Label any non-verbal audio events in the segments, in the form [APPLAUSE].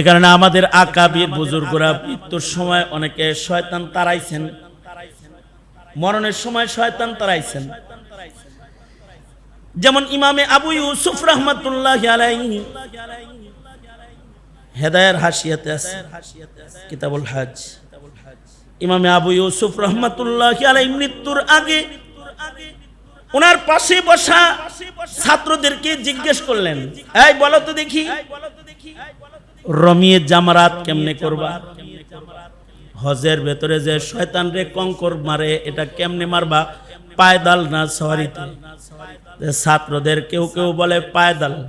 এ কারণে আমাদের আকাবির বুজুর্গরা মৃত্যুর সময় অনেকে শয়তান তাড়াইছেন। মরণের সময় শয়তান তাড়াইছেন। যেমন ইমামে আবু ইউসুফ রহমতুল্লাহ হেদায়ের হাসিয়াতে আছে, কিতাবুল হাজ। ইমামে আবু ইউসুফ রহমতুল্লাহ আলাই মৃত্যুর আগে ওনার পাশে বসা ছাত্রদেরকে জিজ্ঞেস করলেন, এই বলো তো দেখি। রমিয়ে জামারাত কেমনে করবা? হজের ভেতরে যে শয়তান রে কঙ্কর মারে, এটা কেমনে মারবা? পায়দাল না সওয়ারিতে। ছাত্রদের কেউ কেউ বলে পায়দাল।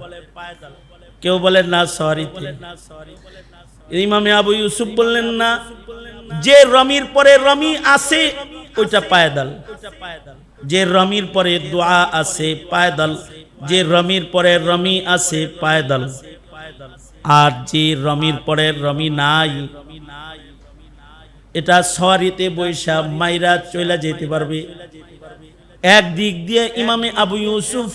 কেউ বলে না সওয়ারিতে। ইমামে আবু ইউসুফ বললেন, না, যে রমির পরে রমি আছে ওইটা পায়দাল। যে রমির পরে দোয়া আছে পায়দাল। যে রমির পরে রমি আছে পায়দাল। আর যে রমির পরে রমি নাই, এটা সওয়ারিতে বৈশা মাইরা চলে যেতে পারবে। এক দিক দিয়ে ইমামে আবু ইউসুফ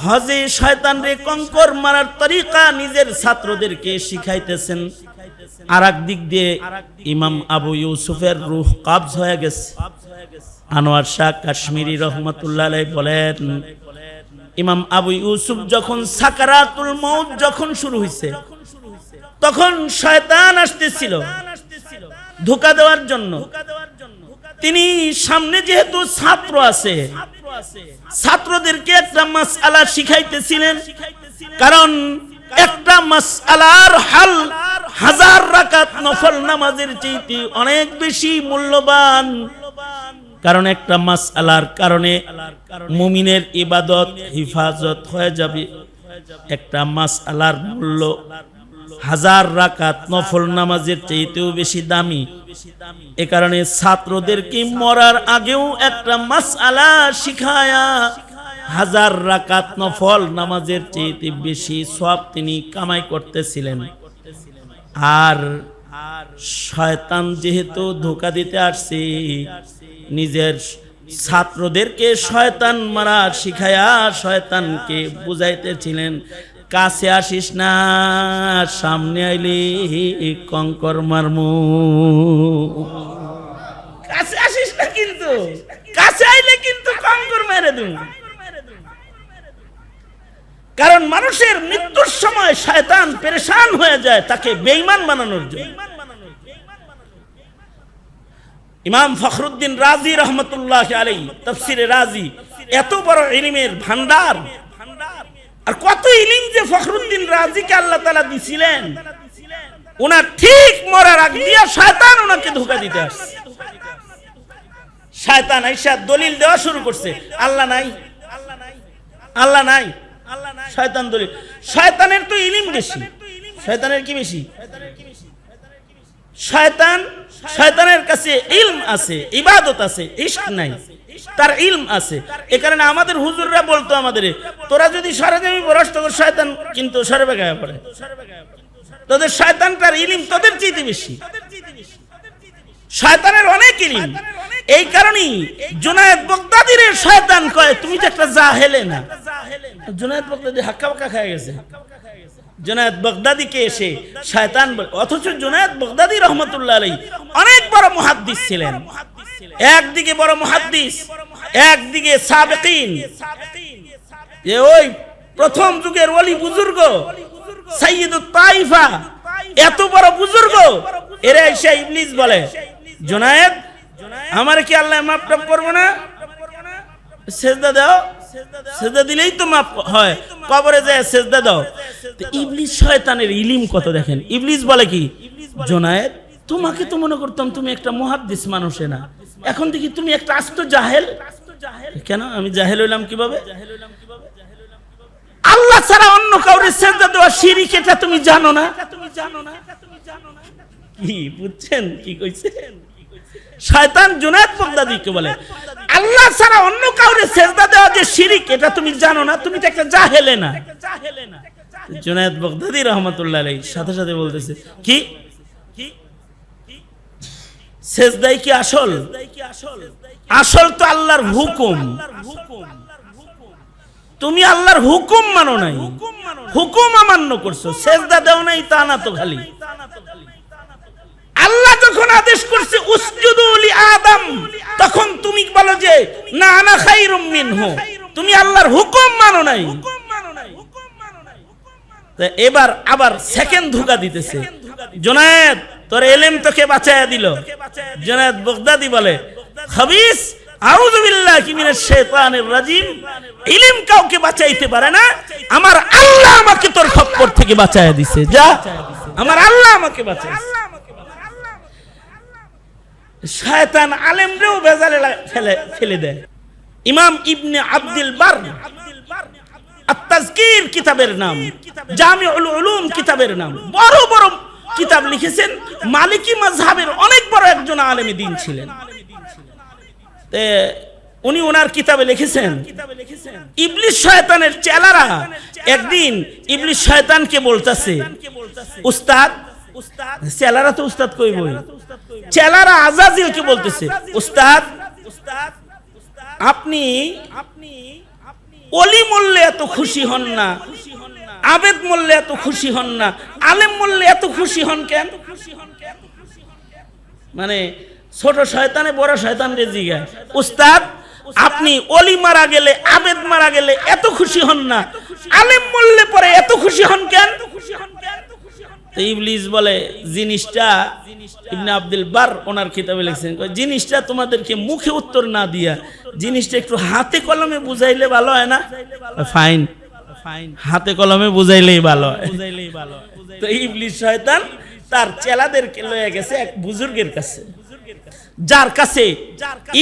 হজে শয়তান রে কঙ্কর মারার তরিকা নিজের ছাত্রদেরকে শিখাইতেছেন। আর দিক দিয়ে ইমাম আবু ইউসুফের রুহ কাবজ হয়ে গেছে। আনোয়ার শাহ কাশ্মীরি রহমতুল্লাহ বলেন ইমাম আবু ইউসুফ যখন সাকারাতুল মৌত যখন শুরু হয়েছে তখন শয়তান আসতেছিল ধোকা দেওয়ার জন্য। তিনি সামনে যেহেতু ছাত্র আছে, ছাত্রদেরকে একটা মাস আলা শিখাইতেছিলেন। কারণ একটা মাস আলার হাল হাজার রাকাত নফল নামাজের চাইতে অনেক বেশি মূল্যবান। কারণ একটা মাস আলার কারণে মুমিনের ইবাদত, হিফাজত হয়ে যাবে। একটা মাস আলার মূল্য হাজার রাকাত নফল নামাজের চাইতেও বেশি দামি। এ কারণে ছাত্রদেরকে মরার আগেও একটা মাস আলা শিখায়া হাজার রাকাত নফল নামাজের চাইতে বেশি সব তিনি কামাই করতেছিলেন। আর শয়তান যেহেতু ধোকা দিতে আসছে নিজের ছাত্রদেরকে শয়তান মারা শিখায়া শয়তানকে বুঝাইতেছিলেন, কাছে আসিস না, সামনে আইলে, কঙ্কর মারমু। কাছে আসিস না কিন্তু, কাছে আইলে কিন্তু কঙ্কর মেরে দিন কারণ মানুষের মৃত্যুর সময় শয়তান পেরেশান হয়ে যায় তাকে বেঈমান বানানোর জন্য। ইমাম ফখরুদ্দিন রাজি রহমতুল্লাহ আলী তফসিরে রাজি। এত বড় ইলিমের ভান্ডার। আর কত ইলিম যে ফখরুদ্দিন রাজিকে আল্লাহ তালা দিছিলেন। ওনার ঠিক মরার আগ দিয়া শয়তান ওনাকে ধোকা দিতে আসছে। শয়তান আইসা দলিল দেওয়া শুরু করছে। আল্লাহ নাই। আল্লাহ নাই। শয়তান দলিল। শয়তানের তো ইলিম বেশি। শয়তানের কি বেশি? শয়তান শয়তানের কাছে ইলম আছে, ইবাদত আছে, ইশক নাই, তার ইলম আছে। এ কারণে আমাদের হুজুররা বলতো আমাদের, তোরা যদি সরে যাবি বরস তোদের শয়তান কিন্তু সরে বেগায় পড়ে। তোদের শয়তানটার ইলিম তোদের চাইতে বেশি। শয়তানের অনেক ইলিম। এই কারণেই জুনায়েদ বগদাদির শয়তান কয়, তুমি তো একটা জাহেলে না। জুনায়েদ বগদাদি হাক্কা বাক্কা খেয়ে গেছে। জুনায়েদ বগদাদিকে এসে শয়তান বলে, অথচ জুনায়েদ বগদাদি রহমতুল্লাহ আলাই অনেক বড় মুহাদ্দিস ছিলেন। একদিকে বড় মুহাদ্দিস, একদিকে সাবেকিন। যে ওই প্রথম যুগের ওলি বুজুর্গ, সাইয়্যিদুত তাইফা, এত বড় বুজুর্গ, এরা এসে ইবলিস বলে, জুনায়েদ, আমার কি আল্লাহ টাফ করব না? সেজদা দাও। সেজদা দিলেই তো মাফ হয়। কবরে যায় সেজদা দাও। তো ইবলিস শয়তানের ইলিম কত দেখেন? ইবলিস বলে কি? জোনায়েদ তোমাকে তো মনে করতাম তুমি একটা মুহাদ্দিস মানুষে না। এখন দেখি তুমি একটা আস্ত জাহেল। কেন? আমি জাহেল হইলাম কীভাবে? আল্লাহ ছাড়া অন্য কাউরে সেজদা দেওয়া শিরিক এটা তুমি জানো না। তুমি জানো না। কি বুঝছেন? কি কইছেন? শয়তান জুনায়েদ বগদাদিকে বলে। আল্লাহ ছাড়া অন্য কাউরে সেজদা দেওয়া যে শিরিক, এটা তুমি জানো না, তুমি তো একটা জাহেলে না। জুনায়েদ বগদাদি রহমতুল্লাহ আলাইহি, সাথে সাথে বলতেছে, কি? সেজদাই কি আসল? আসল তো আল্লাহর হুকুম। তুমি আল্লাহর হুকুম মানো নাই। হুকুম অমান্য করছ। সেজদা দেও নাই, তা না তো খালি। আল্লাহ যখন আদেশ করছে, উসজুদু লি আদম তখন তুমি বলো যে, না আনা খাইরুম মিনহু। তুমি আল্লাহর হুকুম মানো নাই। এবার আবার সেকেন্ড ধোকা দিতেছে। জোনায়েদ, তোর এলেম তোকে বাঁচায়া দিল। জোনায়েদ বগদাদি বলে খাবিস ইলম কাউকে বাঁচাইতে পারে না। আমার আল্লাহ আমাকে তোর খপ্পর থেকে বাঁচায়া দিছে। যা, আমার আল্লাহ আমাকে বাঁচাইছে। শয়তান আলেমরেও বেজালে ফেলে ফেলে দেয়। ইমাম ইবনে আব্দুল বার আত্তাজকির কিতাবের নাম, জামিউল উলুম কিতাবের নাম, বড় বড় কিতাব লিখেছেন। মালিকি মাযহাবের অনেক বড় একজন আলেমী দিন ছিলেন। উনি ওনার কিতাবে লিখেছেন ইবলিশ শয়তানের চেলারা। একদিন ইবলিশ শয়তানকে বলতেছে, উস্তাদ চেলারা তো উস্তাদ কই বই চেলারা আজাজিলকে বলতেছে উস্তাদ আপনি আপনি অলি মরলে এত খুশি হন না আবেদ মরলে এত খুশি হন না আলেম মরলে এত খুশি হন কেন মানে ছোট শয়তানে বড় শয়তান রে জিগা উস্তাদ আপনি অলি মারা গেলে আবেদ মারা গেলে এত খুশি হন না আলেম মরলে পরে এত খুশি হন কেন তো ইবলিস বলে জিনিসটা ইবনে আব্দুল বার ওনার কিতাবে লিখছেন। জিনিসটা তোমাদেরকে মুখে উত্তর না দিয়া জিনিসটা একটু হাতে কলমে বুঝাইলে ভালো হয় না? ফাইন হাতে কলমে বুঝাইলেই ভালো হয়। বুঝাইলেই ভালো তো ইবলিস শয়তান তার চেলাদেরকে লয়ে গেছে এক বুজুর্গের কাছে। যার কাছে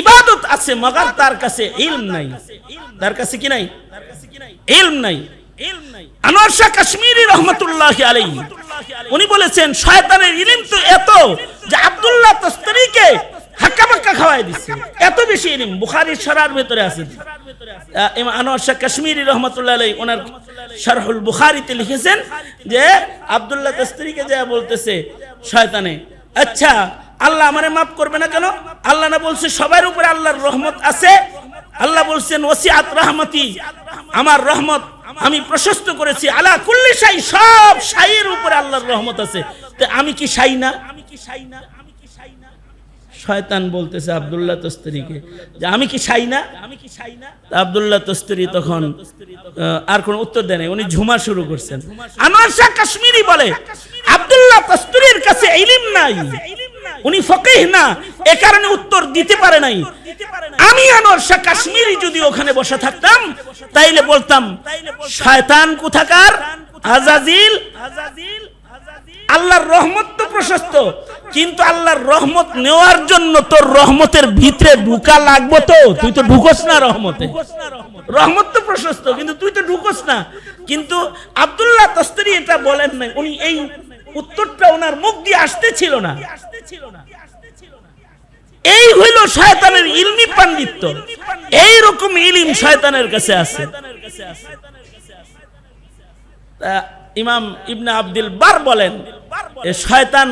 ইবাদত আছে মগার তার কাছে ইলম নাই। তার কাছে কি নাই? ইলম নাই। আনোয়ার শাহ কাশ্মীরি রহমতুল্লাহ আলাই উনি বলেছেন শয়তানের ইলম তো এত যে আব্দুল্লাহ তস্তরিকে হাক্কা বাক্কা খাওয়াই দিচ্ছে। এত বেশি ইলম। বুখারীর সরার ভেতরে আছে। আনোয়ার শাহ কাশ্মীরি রহমতুল্লাহ আলাই ওনার শারহুল বুখারীতে লিখেছেন যে আব্দুল্লাহ তস্তরিকে যা বলতেছে শয়তানে। আচ্ছা আল্লাহ আমারে মাফ করবে না কেন? আল্লাহ না বলছে সবার উপরে আল্লাহর রহমত আছে। আল্লাহ বলছেন ওসিয়াত রহমতি। আমার রহমত আমি প্রশস্ত করেছি, আলা কুল্লি শাই সব শাইয়ের উপরে আল্লাহর রহমত আছে। তে আমি কি শাই না? আমি কি শাই না শয়তান বলতেছে আব্দুল্লাহ তস্তরিকে যে, আমি কি শাই না? আমি কি শাই না আব্দুল্লাহ তস্তরি তখন আর কোন উত্তর দেয় নাই। উনি ঝুমা শুরু করছেন। আনোয়ার শাহ কাশ্মীরি বলে, আব্দুল্লাহ তস্তরির কাছে ইলিম নাই। উনি ফকিহ না, এ কারণে উত্তর দিতে পারে নাই। আমি আনোয়ার শাহ কাশ্মীরি যদি ওখানে বসে থাকতাম, তাইলে বলতাম, শয়তান কোথাকার? আজাজিল? আল্লাহর রহমত তো প্রশস্ত, কিন্তু আল্লাহর রহমত নেওয়ার জন্য তোর রহমতের ভিতরে ঢুকা লাগবো তো? তুই তো ঢুকোস না রহমতে। রহমত তো প্রশস্ত, কিন্তু তুই তো ঢুকোস না। কিন্তু আব্দুল্লাহ তস্তরি এটা বলেন নাই, উনি এই উত্তরটা ওনার মুখ দিয়ে আসতে ছিল না। এই হইল শয়তানের ইলমি পাণ্ডিত্য। এই রকম ইলিম শয়তানের কাছে আছে। ইমাম ইবনে আব্দুল বার বলেন শয়তান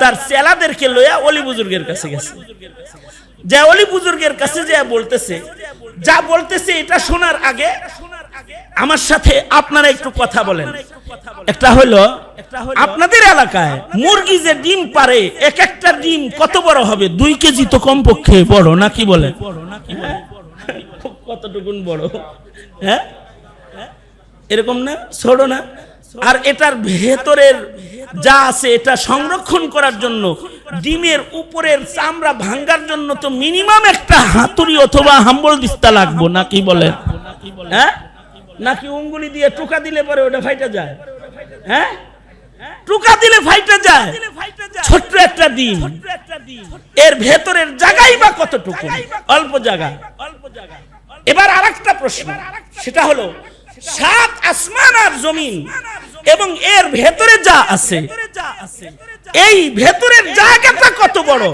তার চেলাদেরকে লইয়া অলি বুজুর্গের কাছে গেছে। যে অলি বুজুর্গের কাছে যে বলতেছে, যা বলতেছে এটা শোনার আগে আমার সাথে আপনারা একটু কথা বলেন। একটা হলো, আপনাদের এলাকায় মুরগি যে ডিম পারে, এক একটা ডিম কত বড় হবে? দুই কেজি তো কমপক্ষে বড় নাকি বলে? কতটুকুন বড়? হ্যাঁ? এরকম না? ছোট না? আর এটার ভেতরের যা আছে এটা সংরক্ষণ করার জন্য, ডিমের উপরের চামড়া ভাঙ্গার জন্য তো মিনিমাম একটা হাতুড়ি অথবা হাম্বল দিস্তা লাগবো নাকি বলেন? হ্যাঁ? নাকি উঙ্গুলি দিয়ে টুকা দিলে পরে ওটা ফাইটা যায়? হ্যাঁ? টুকা দিলে ফাইটা যায়? ছোট্ট একটা ডিম। এর ভেতরের জায়গাই বা কতটুকু? অল্প জায়গা। এবার আরেকটা প্রশ্ন। সেটা হলো সাত আসমান আর জমিন এবং এর ভেতরে যা আছে, এই ভেতরের জায়গাটা কত বড়?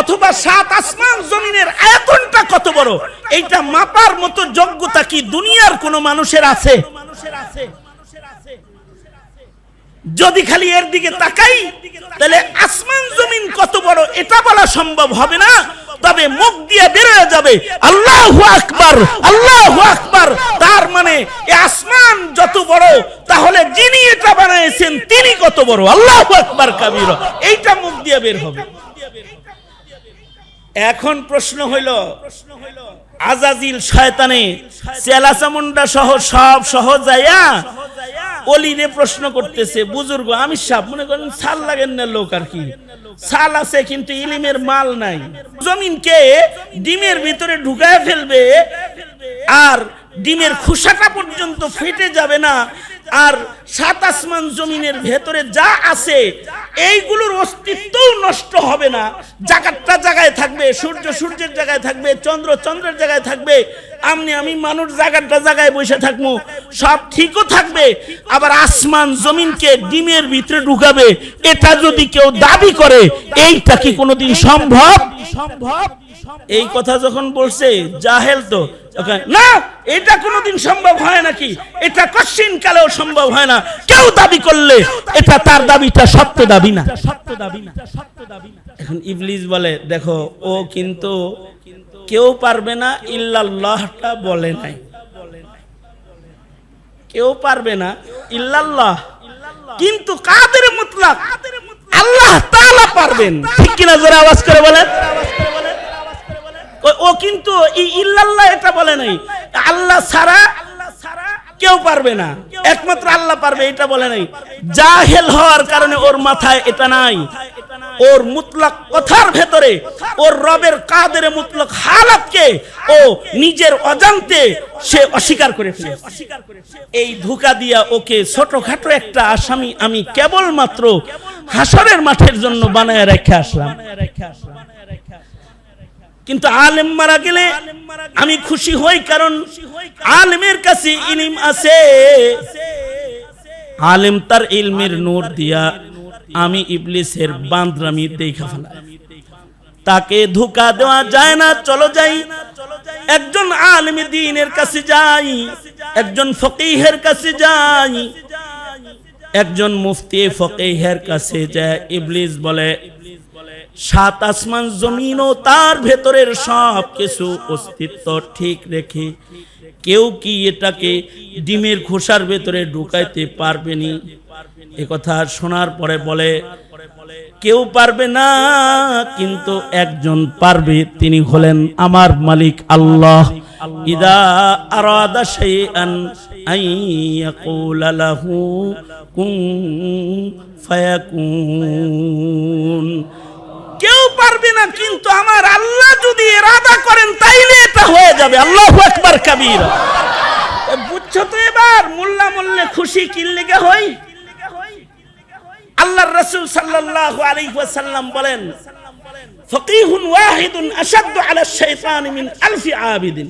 অথবা সাত আসমান জমিনের আয়তনটা কত বড়? এইটা মাপার মতো যোগ্যতা কি দুনিয়ার কোনো মানুষের আছে? যদি খালি এর দিকে তাকাই, তাহলে আসমান জমিন কত বড় এটা বলা সম্ভব হবে না। তবে মুখ দিয়ে বেরোয় যাবে, আল্লাহু আকবার আল্লাহু আকবার। তার মানে আসমান যত বড়, তাহলে যিনি এটা বানিয়েছেন, তিনি কত বড়? আল্লাহু আকবার কাবীর। এইটা মুখ দিয়ে বের হবে। এখন প্রশ্ন হইল, আজাজিল শয়তানে চেলাচামুন্ডা সহ সব সহ যাইয়া অলিরে প্রশ্ন করতেছে, বুজুর্গ, আমি সাপ। মনে করেন, সাল লাগেন না লোক আর কি। সাল আছে, কিন্তু ইলিমের মাল নাই। জমিনকে ডিমের ভিতরে ঢুকায় ফেলবে, আর ডিমের খুশাটা পর্যন্ত ফেটে যাবে না। আর সাত আসমান জমিনের ভেতরে যা আছে, এইগুলোর অস্তিত্বও নষ্ট হবে না। জায়গাটা জায়গায় থাকবে, সূর্য সূর্যের জায়গায় থাকবে, চন্দ্র চন্দ্রের জায়গায় থাকবে। আমনি আমি মানুষ জায়গাটা জায়গায় বসে থাকব। সব ঠিকও থাকবে, আবার আসমান জমিনকে ডিমের ভিতরে ঢুকাবে। এটা যদি কেউ দাবি করে, এইটা কি কোনোদিন সম্ভব? সম্ভব। এই কথা যখন বলছে, জাহেল তো না, এটা কোনোদিন সম্ভব হয় নাকি? এটা কশ্চিন কালেও সম্ভব হয় না। কেউ দাবি করলে এটা তার দাবিটা সত্য দাবি না সত্য দাবি না সত্য দাবি না। এখন ইবলিস বলে, দেখো, ও কিন্তু কেউ পারবে না, ইল্লাল্লাহটা বলে নাই। কেউ পারবে না, ইল্লাল্লাহ। কিন্তু কাদের মুতলাক? আল্লাহ তাআলা পারবেন। ঠিক কিনা জোরে আওয়াজ করে বলেন? ও- কিন্তু ইল্লাল্লাহ এটা বলে নাই। আল্লাহ ছাড়া কেউ পারবে না। একমাত্র আল্লাহ পারবে, এটা বলে নাই। জাহেল হওয়ার কারণে ওর মাথায় এটা নাই। ওর মুতলাক কথার ভেতরে, ওর রবের কাদের মুতলাক হালাতকে ও নিজের অজান্তে সে অস্বীকার করে ফেলে এই ধোকা দিয়া ওকে ছোটখাটো একটা আসামি আমি কেবলমাত্র হাসরের মাঠের জন্য বানায় রেখে আসলাম। কিন্তু আলেম মারা গেলে আমি খুশি হই কারণ আলেমের কাছে ইলিম আছে। আলেম তার ইলমের নূর দিয়া আমি ইবলিসের বান্দরামি দেখা ফেলাই। তাকে ধোকা দেওয়া যায় না, চলো যাই। একজন আলেম দিনের কাছে যাই, একজন ফকিহের কাছে যাই, একজন মুফতি ফকিহের কাছে যায়। ইবলিস বলে সাত আসমান জমিন ও তার ভেতরের সব কিছু অস্তিত্ব ঠিক রেখে কেউ কি এটাকে ডিমের খোসার ভেতরে ঢুকাইতে পারবেনি এ কথা শোনার পরে বলে, কেউ পারবে না, কিন্তু একজন পারবে। তিনি হলেন আমার মালিক আল্লাহ। ইদা আরাদা শাইআন আন ইয়াকুলা লাহু কুন ফায়াকুন। পারবে না, কিন্তু আমার আল্লাহ যদি এরাদা করেন, তাইলে এটা হয়ে যাবে। আল্লাহু আকবার কাবীর। বুঝছ তো এবার, মোল্লা মোল্লে খুশি কিল্লিগে হই? আল্লাহর রাসূল সাল্লাল্লাহু আলাইহি ওয়াসাল্লাম বলেন আশাদ্দু আলা মিন আলফি আবিদিন।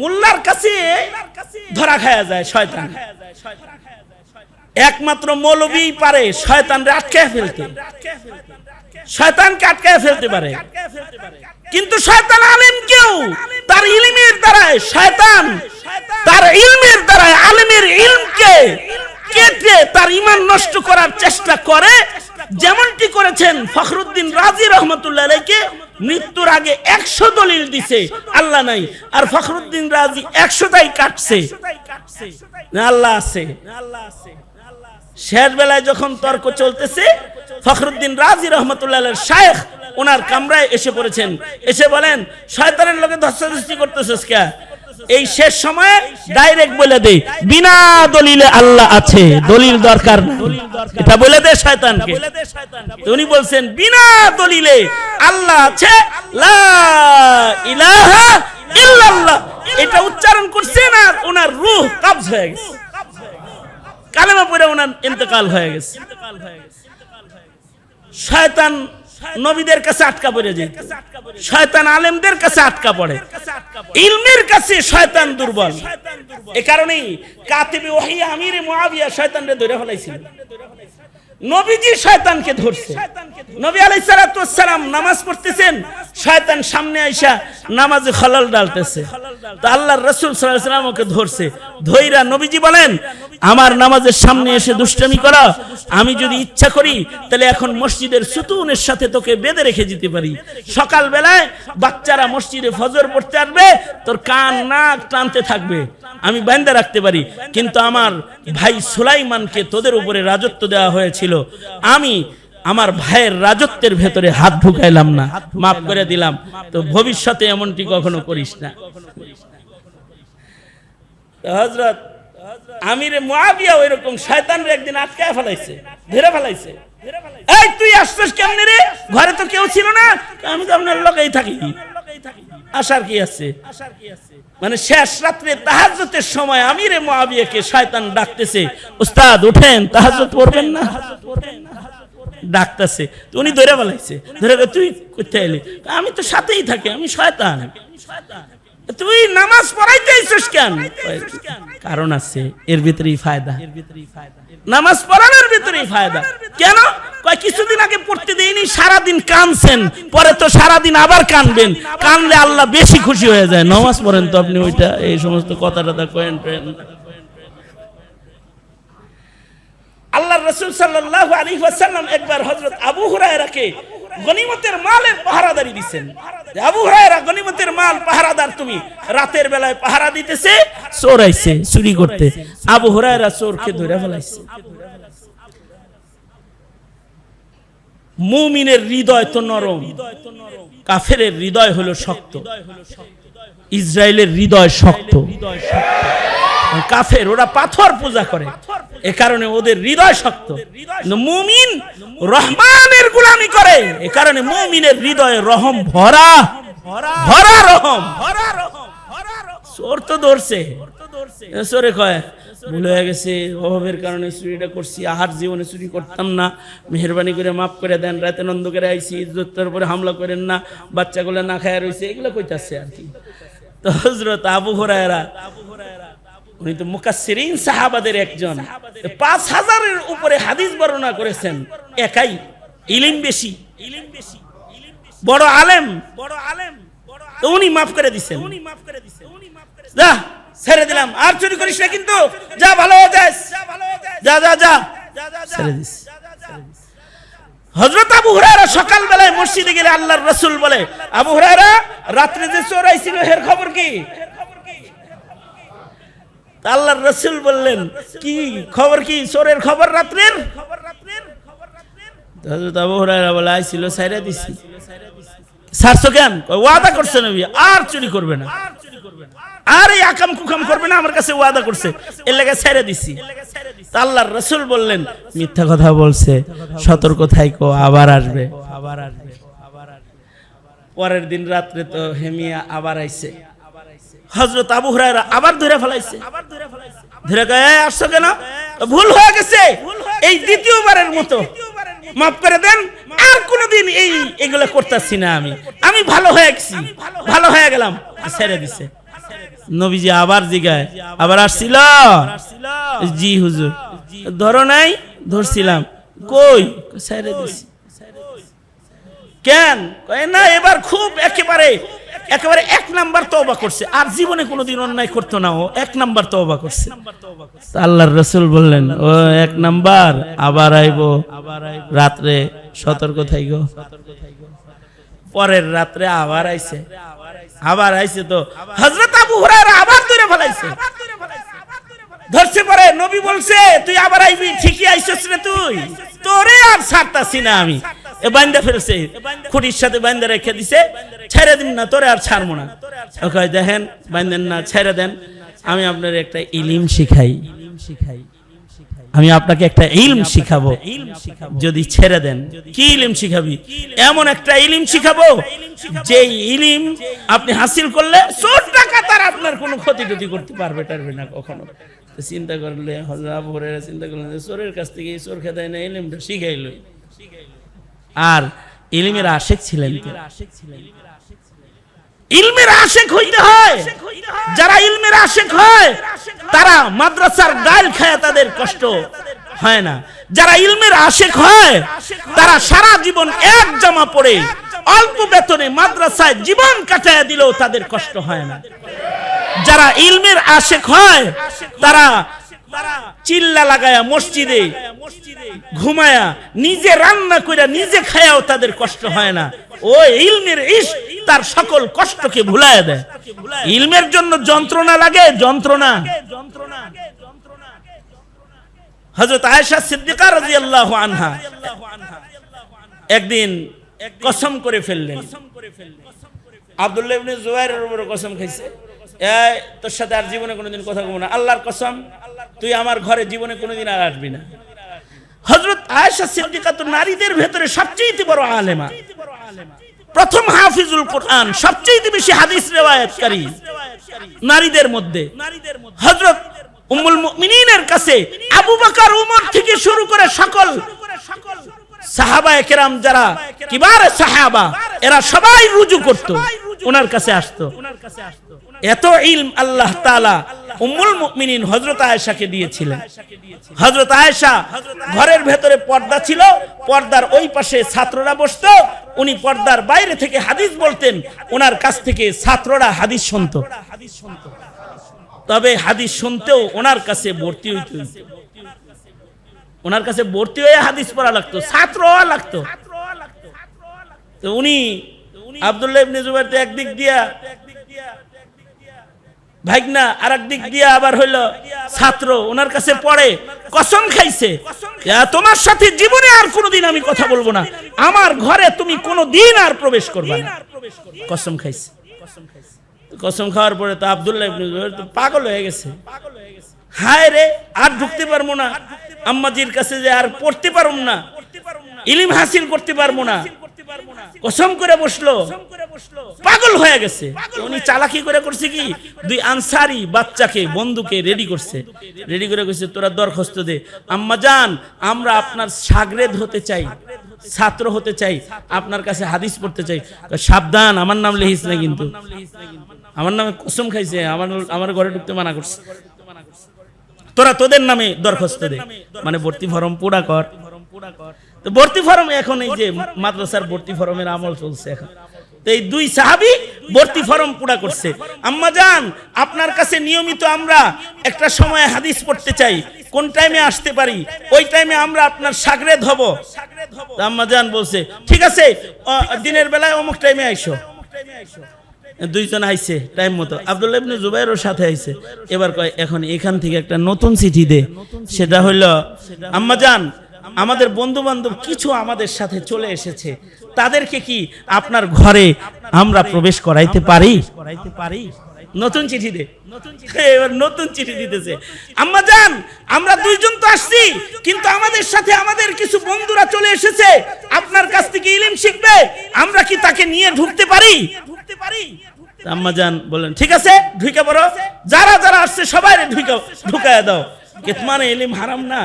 মোল্লার কাছে ধরা খায়া যায় শয়তান। একমাত্র মৌলবী পারে, শয়তানরে আটকায় ফেলতে। শয়তানকে আটকায় ফেলতে পারে। কিন্তু শয়তান আলেম কেউ? তার ইলমের দ্বারায় শয়তান, তার ইলমের দ্বারায় আলেমের ইলমকে কেটে তার ইমান নষ্ট করার চেষ্টা করে। যেমনটি করেছেন ফখরুদ্দিন রাজি রহমতুল্লাহ আলাইকে, মৃত্যুর আগে একশো দলিল দিছে, আল্লাহ নাই। আর ফখরুদ্দিন রাজি একশোটাই কাটছে। আল্লাহ আছে। শেষ বেলায় যখন তর্ক চলতেছে ফখরুদ্দিন রাজি রহমতুল্লাহ শায়েখ, ওনার কামরায় এসে পড়েছেন। এসে বলেন, শয়তানের লোকে ধস্তাধস্তি করতেছিস কে এই শেষ সময়ে ডাইরেক্ট বলে দেই, বিনা দলিলে আল্লাহ আছে, দলিল দরকার এটা বলে দে শয়তানকে। উনি বলছেন, বিনা দলিলে আল্লাহ আছে, লা ইলাহা ইল্লাল্লাহ। এটা উচ্চারণ করছেন আর ওনার রূহ কবজ হয়ে গেছে। কালেমা পড়ে ওনার ইন্তেকাল হয়ে গেছে ইন্তেকাল হয়ে গেছে। শয়তান নবীদের কাছে আটকা পড়ে যায়। শয়তান আলেমদের কাছে আটকা পড়ে। ইলমের কাছে শয়তান দুর্বল। এ কারণেই কাতিবে ওহি আমিরে মুআবিয়া শয়তানরে ধরে ফেলাইছিল নবীজি শয়তানকে ধরছে। নবী ওয়াসসালাম নামাজ পড়তেছেন, শয়তান সামনে আইসা নামাজে খলল ডালতেছে। তো আল্লাহর রাসূল সাল্লাল্লাহু আলাইহি ওয়াসাল্লাম ওকে ধরছে। ধইরা নবীজি বলেন আমার নামাজের সামনে এসে দুষ্টামি করা, আমি যদি ইচ্ছা করি, তাহলে এখন মসজিদের সুতুনের সাথে তোকে বেঁধে রেখে যেতে পারি। সকাল বেলায় বাচ্চারা মসজিদে ফজর পড়তে আসবে, তোর কান নাক টানতে থাকবে, আমি বান্ধা রাখতে পারি। কিন্তু আমার ভাই সুলাইমানকে তোদের উপরে রাজত্ব দেওয়া হয়েছিল। আমি আমার ভাইয়ের রাজত্বের ভেতরে হাত ঢুকাইলাম না, মাফ করে দিলাম। তো ভবিষ্যতে এমনটি কখনো করিস না। হজরত আমিরে মুয়াবিয়া ওইরকম শয়তানরে একদিন আটকায় ফেলাইছে, ধরে ফেলাইছে। এই, তুই আসছিস কেমনে রে? ঘরে তো কেউ ছিল না, আমি তো আপনার লোকেই থাকি। আসার কি আছে? মানে শেষ রাত্রে তাহাজ্জুদের সময় আমিরে মুয়াবিয়াকে শয়তান ডাকতেছে, উস্তাদ ওঠেন তাহাজ্জুদ পড়বেন না। ডাকতেছে, উনি ধরে ফেলাইছে, ধরে তুই কোথায় এলি? আমি তো সাথেই থাকি, আমি শয়তান। তুই নামাজ পড়াইতে আইছিস কেন? কারণ আছে এর ভিতরেই ফায়দা। নামাজ পড়ানোর ভিতরেই ফায়দা। কেন? কয় কিছুদিন আগে পড়তে দেয়নি সারাদিন কানছেন পরে তো সারাদিন আবার কানবেন। কানলে আল্লাহ বেশি খুশি হয়ে যায়। নামাজ পড়েন তো আপনি ওইটা এই সমস্ত কথা টথা কয়েন টয়েন। আল্লাহ রসুল সাল্লাহ আলী ওয়াসাল্লাম একবার হজরত আবু হুরায়রাকে গনিমতের মালের পাহারাদারি দিছেন। আবু হুরায়রা, গনিমতের মাল পাহারাদার তুমি। রাতের বেলায় পাহারা দিতেছে চোর আইছে চুরি করতে। আবু হুরায়রা চোরকে ধরে ফেলাইছে। মুমিনের হৃদয় তো নরম। কাফেরের হৃদয় হলো শক্ত। ইসরায়েলের হৃদয় শক্ত। কাফের, ওরা পাথর পূজা করে। এ কারণে ওদের হৃদয় শক্ত। মুমিন রহমানের গুলামি করে। এ কারণে মুমিনের হৃদয়ে রহম ভরা। ভরা রহম। ভরা রহম চোর তো ধরছে। চোরে কয় হয়ে গেছে, অভাবের কারণে চুরিটা করছি, আহার জীবনে চুরি করতাম না। মেহরবানি করে মাফ করে দেন রাতে নন্দ করে আইসি ইজ্জতের উপরে হামলা করেন না, বাচ্চাগুলো না খায় রয়েছে এগুলো কইতাছে আর কি। তো হজরত আবু হরায়রা, উনি তো মুকাসসিরিন সাহাবাদের একজন। পাঁচ হাজারের উপরে হাদিস বর্ণনা করেছেন, একাই। ইলিম বেশি ইলিম বেশি বড় আলেম বড় আলেম উনি মাফ করে দিছেন। উনি মাফ করে দিছেন। যা ছেড়ে দিলাম। আর চুরি করিস না কিন্তু। যা ভালো হয়ে যাস। যা যা যা ছেড়ে দিস। হজরত আবু হুরায়রা সকাল বেলায় মসজিদে গেলে আল্লাহর রসুল বলে আবু হুরায়রা রাত্রে যে চোর আইছিল এর খবর কি? আল্লাহর রসুল বললেন কি খবর কি? চোরের খবর রাত্রের? তো হযরত আবু হুরায়রা বলে কেন? ওয়াদা করছে আর চুরি করবে না। আর এই করবে না, আমার কাছে ওয়াদা করছে। আল্লাহর রসুল বললেন, মিথ্যা কথা বলছে, সতর্ক থাইকো, আবার আসবে। আবার আসবে পরের দিন রাত্রে তো হেমিয়া আবার আইছে। হজরত আবু হুরায়রা আবার ধরে ফেলাইছে। আবার ধরে কয়, "এই, আসছো কেন? ভুল হয়ে গেছে। এই দ্বিতীয়বারের মতো। মাফ করে দেন, আর কোনোদিন এই এগুলো করতেছি না আমি। আমি ভালো হয়ে গেছি, ভালো হয়ে গেলাম। ছেড়ে দিছে। নবীজি আবার জিগায়, আবার আসছিল। জি, হুজুর। ধরো নাই, ধরছিলাম। কই? ছেড়ে দিছি। কেন? না, এবার খুব একেবারে একেবারে এক নাম্বার তওবা করছে। আর জীবনে কোনোদিন অন্যায় করতো না ও, এক নাম্বার তওবা করছে। আল্লাহর রসুল বললেন, ও এক নাম্বার, আবার আইবো। রাত্রে সতর্ক থাইগো পরের রাত্রে আবার আইছে। আবার আইছে তো হযরত আবু হুরায়রা আবার ধরে ফেলাইছে। ধরছে পরে, নবী বলছে, তুই আবার আইবি? ঠিকই আইছস রে তুই। তোরে আর ছাড়তাছি না আমি। এ বান্দা ফেলছে। খুঁটির সাথে বান্দা রেখে দিছে। ছেড়ে দিন না, তোরে আর ছাড়বো না। ও কয়, দেখেন বান্দেন না, ছেড়ে দেন। আমি আপনার একটা ইলিম শিখাই। শিখাই আমি আপনাকে একটা ইলম শিখাবো। যদি ছেড়ে দেন, কি ইলিম শিখাবি? এমন একটা ইলিম শিখাবো, যে ইলিম আপনি হাসিল করলে চোর টাকা তার আপনার কোনো ক্ষতি টতি করতে পারবে টারবে না কখনো। চিন্তা করলে হজরা ভোরেরা চিন্তা করলেন চোরের কাছ থেকে চোর খেদায় না, ইলিমটা শিখাইল আর ইলমের আশেক ছিলেন ইলমের আশেক হইতে হয়। যারা ইলমের আশেক হয় তারা মাদ্রাসার গাইল খায় তাদের কষ্ট হয় না। যারা ইলমের আশেক হয় তারা সারা জীবন এক জামা পরে অল্প বেতনে মাদ্রাসায় জীবন কাটায় দিলেও তাদের কষ্ট হয় না। যারা ইলমের আশেক হয়। তারা চিল্লা লাগায়া মসজিদে ঘুমায়া নিজে রান্না কইরা নিজে খায়াও তাদের কষ্ট হয় না। ও ইলমের ইস তার সকল কষ্টকে ভুলায় দেয়। ইলমের জন্য যন্ত্রণা লাগে, যন্ত্রণা। হযরত আয়েশা সিদ্দিকা রাদিয়াল্লাহু আনহা একদিন কসম করে ফেললেন। আব্দুল্লাহ ইবনে জুবাইরের উপর কসম খাইছে। এই, তোর সাথে আর জীবনে কোনোদিন কথা বলব না। আল্লাহর কসম, তুই আমার ঘরে জীবনে কোনোদিন আর আসবি না। হযরত আয়েশা সিদ্দিকা তো নারীদের ভেতরে সবচেয়ে বড় আলেমা। প্রথম হাফিজুল কোরআন, সবচেয়ে বেশি হাদিস রেওয়ায়াতকারী নারীদের মধ্যে। হযরত উম্মুল মুমিনিনের কাছে আবু বকর, উমর থেকে শুরু করে সকল সাহাবা একরাম যারা কিবার সাহাবা, এরা সবাই রুজু করত, ওনার কাছে আসতো। এত ইলম আল্লাহ তাআলা উম্মুল মুমিনিন হযরত আয়েশাকে দিয়েছিলেন। হযরত আয়েশা ঘরের ভেতরে পর্দা ছিল, পর্দার ওই পাশে ছাত্ররা বসতো, উনি পর্দার বাইরে থেকে হাদিস বলতেন ওনার কাছ থেকে ছাত্ররা হাদিস শুনতো। তবে হাদিস শুনতেও ওনার কাছে ভর্তি হইতো। ওনার কাছে ভর্তি হয়ে হাদিস পড়া লাগতো, ছাত্র লাগতো। তো উনি আব্দুল্লাহ ইবনে জুবাইর তো একদিক দিয়া ভাগনা আর দিক দিয়ে আবার হইল ছাত্র, ওনার কাছে পড়ে, কসম খাইছে। তোমার সাথে জীবনে আর কোনোদিন আমি কথা বলব না। আমার ঘরে তুমি কোনো দিন আর প্রবেশ করবে না। কসম খাইছে। কসম খাওয়ার পরে তো আবদুল্লাহ পাগল হয়ে গেছে। হায় রে, আর ঢুকতে পারব না। আম্মাজির কাছে যে আর পড়তে পারব না। ইলিম হাসিল করতে পারব না। কসম করে বসল। পাগল হয়ে গেছে। উনি চালাকি করে করছে কি? দুই আনসারি বাচ্চাকে বন্ধুকে রেডি করছে। রেডি করে কইছে তোরা দরখাস্ত দে। আম্মা জান আমরা আপনার সাগরেদ হতে চাই ছাত্র হতে চাই আপনার কাছে হাদিস পড়তে চাই। সাবধান আমার নাম লিখিস না কিন্তু। আমার নামে কসম খাইছে আমার আমার ঘরে ঢুকতে মানা করছে। তোরা তোদের নামে দরখাস্ত দে। মানে ভর্তি ফর্ম পুরা কর। তো ভর্তি ফর্ম এখন এই যে মাদ্রাসার ভর্তি ফর্মের আমল চলছে এখন। তো এই দুই সাহাবি ভর্তি ফরম পুরা করছে। আম্মা জান আপনার কাছে নিয়মিত আমরা একটা সময় হাদিস পড়তে চাই। কোন টাইমে আসতে পারি? ওই টাইমে আমরা আপনার সাগরেদ হব। আম্মা জান বলছে ঠিক আছে দিনের বেলায় অমুক টাইমে আইসো। দুইজন আইছে টাইম মতো। আব্দুল্লাহ ইবনে জুবাইরও সাথে আইছে। এবার কয় এখন এখান থেকে একটা নতুন চিঠি দে। সেটা হইল আম্মা জান আমাদের বন্ধু বান্ধব কিছু আমাদের সাথে চলে এসেছে। তাদেরকে কি আপনার ঘরে আমরা প্রবেশ করাইতে পারি? করাইতে পারি নতুন চিঠি দে। এবার নতুন চিঠি দিতেছে। আম্মা জান আমরা দুইজন তো আসছি, কিন্তু আমাদের সাথে আমাদের কিছু বন্ধুরা চলে এসেছে। আপনার কাছ থেকে ইলিম শিখবে, আমরা কি তাকে নিয়ে ঢুকতে পারি? ঢুকতে পারি আম্মা জান বলেন, ঠিক আছে, ঢুকে পড়ো। যারা যারা আসছে, সবাই ঢুকে ঢুকায় দাও। কেতমানে এলিম হারাম না।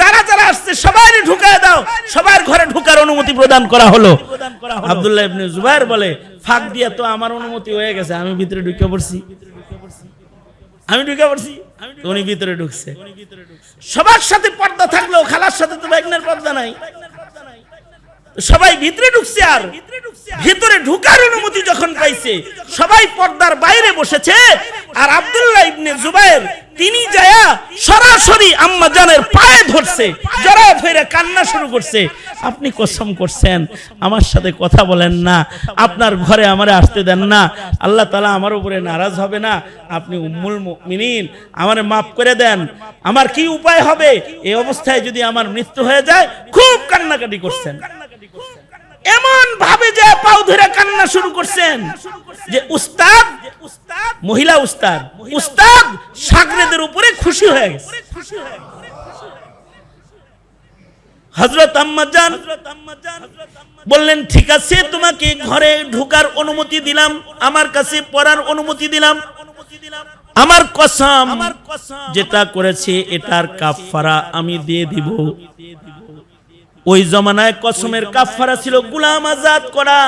যারা যারা আসছে সবাই ঢুকায় দাও। সবার ঘরে ঢুকার অনুমতি প্রদান করা হলো। আব্দুল্লাহ ইবনে বলে, ফাঁক দিয়া তো আমার অনুমতি হয়ে গেছে, আমি ভিতরে ঢুকে পড়ছি। আমি ঢুকে পড়ছি? উনি ভিতরে ঢুকছে। সবার সাথে পর্দা থাকলেও খালার সাথে তো ব্যাগনের পর্দা নাই। সবাই ভিতরে ঢুকছে আর ভিতরে ঢুকার অনুমতি যখন পাইছে, সবাই পর্দার বাইরে বসেছে। আর আব্দুল্লাহ ইবনে জুবাইর তিনি যায়া সরাসরি আম্মা জানের পায়ে ধরছে জড়া ফেরে কান্না শুরু করছে। আপনি কসম করছেন, আমার সাথে কথা বলেন না, আপনার ঘরে আমারে আসতে দেন না, আল্লাহ তালা আমার উপরে নারাজ হবে না, আপনি উম্মুল মুমিনিন, আমারে মাফ করে দেন। আমার কি উপায় হবে? এই অবস্থায় যদি আমার মৃত্যু হয়ে যায়, খুব কান্নাকাটি করছেন। এমন ভাবে যে পাও ধরে কান্না শুরু করছেন, যে উস্তাদ মহিলা উস্তাদ। উস্তাদ সাগরেদের উপরে খুশি হয়ে গেছে। হজরত আম্মাজান বললেন, ঠিক আছে, তোমাকে ঘরে ঢোকার অনুমতি দিলাম, আমার কাছে পড়ার অনুমতি দিলাম। আমার কসম যেটা করেছে, এটার কাফারা আমি দিয়ে দিব। ওই জমানায় কসমের কাফারা ছিল, গুলাম আজাদ করা।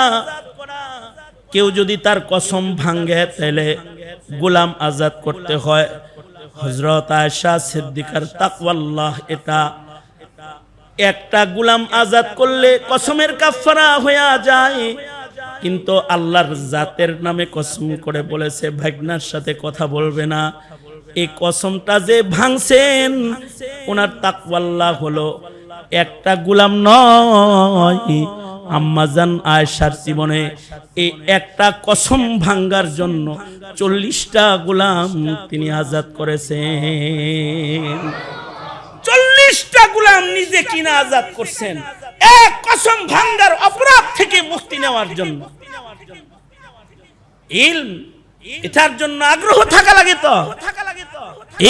কেউ যদি তার কসম ভাঙ্গে তাহলে গোলাম আজাদ করতে হয়। হজরত আয়সা সিদ্দিকার তাকওয়াল্লাহ, এটা একটা গুলাম আজাদ করলে কসমের কাফারা হয়ে যায়। কিন্তু আল্লাহর জাতের নামে কসম করে বলেছে, ভাগনার সাথে কথা বলবে না। এই কসমটা যে ভাঙছেন, ওনার তাকওয়াল্লাহ হলো একটা গুলাম নয়। আম্মাজান আয়েশার জীবনে এই একটা কসম ভাঙ্গার জন্য চল্লিশটা গোলাম তিনি আজাদ করেছেন। চল্লিশটা গুলাম নিজে কিনা আজাদ করছেন। এক কসম ভাঙ্গার অপরাধ থেকে মুক্তি নেওয়ার জন্য। ইলম এটার জন্য আগ্রহ থাকা লাগে তো।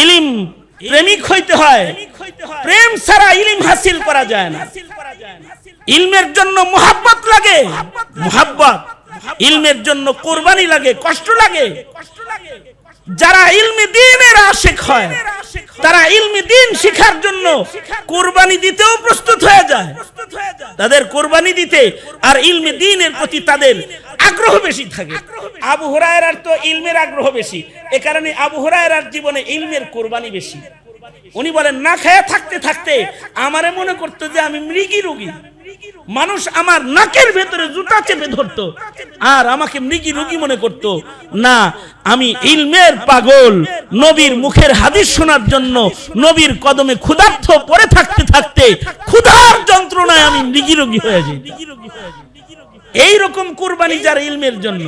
ইলিম প্রেমিক হইতে হয়। প্রেম ছাড়া ইলিম হাসিল করা যায় না। ইলমের জন্য মোহাব্বত লাগে। মোহাব্বত। ইলমের জন্য কোরবানি লাগে, কষ্ট লাগে। যারা ইলমে দিনের আশেক হয়, তারা ইলমে দিন শিখার জন্য কোরবানি দিতেও প্রস্তুত হয়ে যায়। তাদের কোরবানি দিতে আর ইলমে দিনের প্রতি তাদের আগ্রহ বেশি থাকে। আবু হুরায়রার তো ইলমের আগ্রহ বেশি। এ কারণে আবু হুরায়রার জীবনে ইলমের কোরবানি বেশি। উনি বলেন, না খেয়ে থাকতে থাকতে আমারে মনে করতো যে আমি মৃগী রোগী। মানুষ আমার নাকের ভেতরে জুতা চেপে ধরতো আর আমাকে মৃগী রোগী মনে করত। না, আমি ইলমের পাগল। নবীর মুখের হাদিস শোনার জন্য নবীর কদমে ক্ষুধার্থ পড়ে থাকতে থাকতে ক্ষুধার যন্ত্রণায় আমি মৃগী রোগী হয়ে যাই এই রকম কুরবানি যার ইলমের জন্য।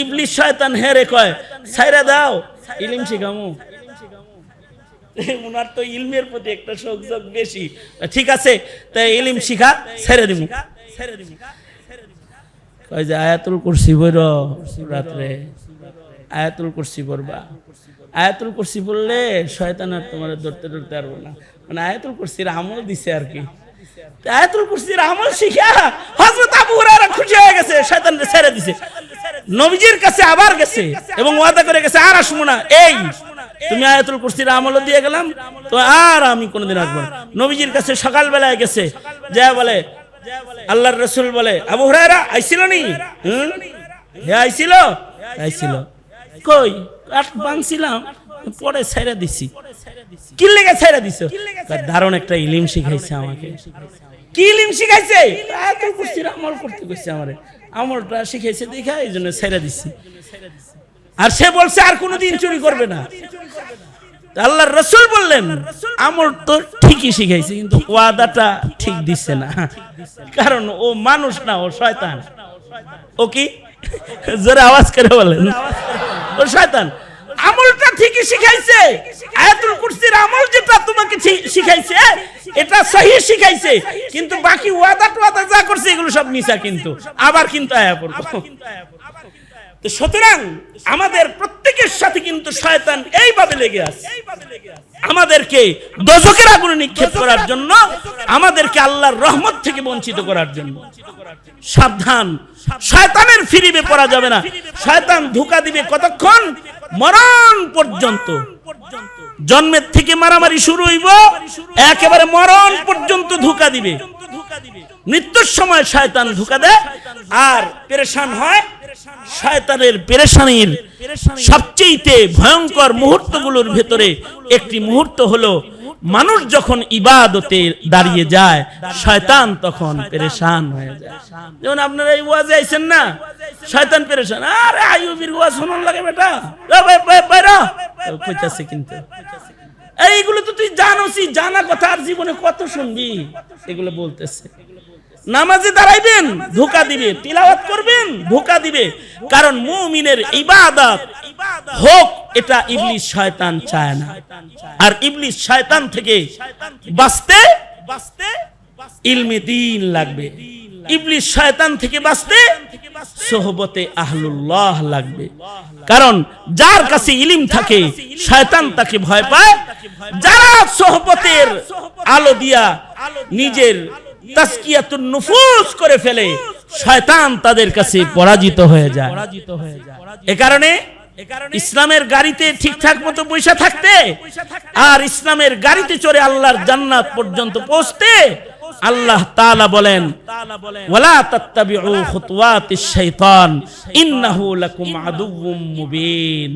ইবলিশ শয়তান হেরে কয় সাইরা দাও, ইলিম শিখামু। [LAUGHS] ওনার তো ইলমের প্রতি একটা শোক যোগ বেশি ঠিক আছে তাই ইলিম শিখা, ছেড়ে দিব কয় যে আয়াতুল কুরসি বইর রাত্রে। আয়াতুল কুরসি পড়বা। আয়াতুল কুরসি পড়লে শয়তান আর তোমার ধরতে ধরতে পারব না। মানে আয়াতুল কুরসির আমল দিছে আর কি। আয়াতুল কুরসির আমল শিখা হযরত আবু হুরায়রা খুশি হয়ে গেছে শয়তান ছেড়ে দিছে। নবীজির কাছে আবার গেছে এবং ওয়াদা করে গেছে, আর আসব না, এই তুমি আয়াতুল কুরসির আমল দিয়ে গেলাম। তো আর আমি কোনোদিন আসব নবীজির কাছে সকালবেলায় গেছে, যা বলে, আল্লাহর রসুল বলে, আবু হুরায়রা, আইছিল নি? হুম? হে আইছিল? আইছিল। কই? কাঠ বাংছিলাম পরে ছেড়ে দিছি। কি লেগে ছেড়ে দিছো? দারুণ একটা ইলিম শিখাইছে আমাকে। কি ইলিম শিখাইছে? আয়াতুল কুরসির আমল করতে কইছে আমারে। আমলটা শিখাইছে দেখা এই জন্য ছেড়ে দিছি। আর সে বলছে আর কোনোদিন চুরি করবে না। আল্লাহ রসুল বললেন আমল তো ঠিকই শিখাইছে কিন্তু ওয়াদাটা ঠিক দিচ্ছে না। কারণ ও মানুষ না ও শয়তান। ও কি? জোরে আওয়াজ করে বলেন। ও শয়তান। আমলটা ঠিকই শিখাইছে। আয়াতুল কুরসির আমল যেটা তোমাকে শিখাইছে এটা সহি শিখাইছে। কিন্তু বাকি ওয়াদা টোয়াদা যা করছে এগুলো সব মিছা কিন্তু। আবার কিন্তু আয়া পড়ব। তো সুতরাং আমাদের প্রত্যেকের সাথে কিন্তু শয়তান এইভাবে লেগে আছে। আমাদেরকে দজকের আগুনে নিক্ষেপ করার জন্য আমাদেরকে আল্লাহর রহমত থেকে বঞ্চিত করার জন্য। সাবধান। শয়তানের ফিরিবে পড়া যাবে না। শয়তান ধোকা দিবে কতক্ষণ? মরণ পর্যন্ত। জন্মের থেকে মারামারি শুরু হইব। একেবারে মরণ পর্যন্ত ধোকা দিবে। মৃত্যুর সময় শয়তান ধোকা দেয়। আর পেরেশান হয় শয়তানের পেরেশানির সবচেয়ে ভয়ঙ্কর মুহূর্তগুলোর ভেতরে একটি মুহূর্ত হলো, মানুষ যখন ইবাদতে দাঁড়িয়ে যায়, শয়তান তখন পেরেশান হয়ে যায়। যেমন আপনারা এই ওয়াজে আইছেন না? শয়তান পেরেশান। আরে আইয়ুবির ওয়াজ শুনুন লাগে বেটা। কইতাছে কিন্তু। এইগুলো তো তুই জানোসই, জানা কথা আর জীবনে কত শুনবি? এগুলো বলতেছে। নামাজে দাঁড়াইবেন, ধোকা দিবে, তিলাওয়াত করবেন, ধোকা দিবে। কারণ মুমিনের ইবাদত হোক, এটা ইবলিশ শয়তান চায় না। আর ইবলিশ শয়তান থেকে বাঁচতে বাঁচতে ইলমে দিন লাগবে। ইবলিশ শয়তান থেকে বাঁচতে সোহবতে আহলুল্লাহ লাগবে। কারণ যার কাছে ইলিম থাকে, শয়তান তাকে ভয় পায়। যারা সোহবতের আলো দিয়া নিজের তাসকিয়াতুন নুফুস করে ফেলে, শয়তান তাদের কাছে পরাজিত হয়ে যায়। এ কারণে ইসলামের গাড়িতে ঠিকঠাক মতো পয়সা থাকতে আর ইসলামের গাড়িতে চড়ে আল্লাহর জান্নাত পর্যন্ত পৌঁছতে আল্লাহ তাআলা বলেন, ওয়ালা তাত্তাবিউ খুতুওয়াতিশ শাইতান, ইন্নাহু লাকুম আদুউম মুবিন।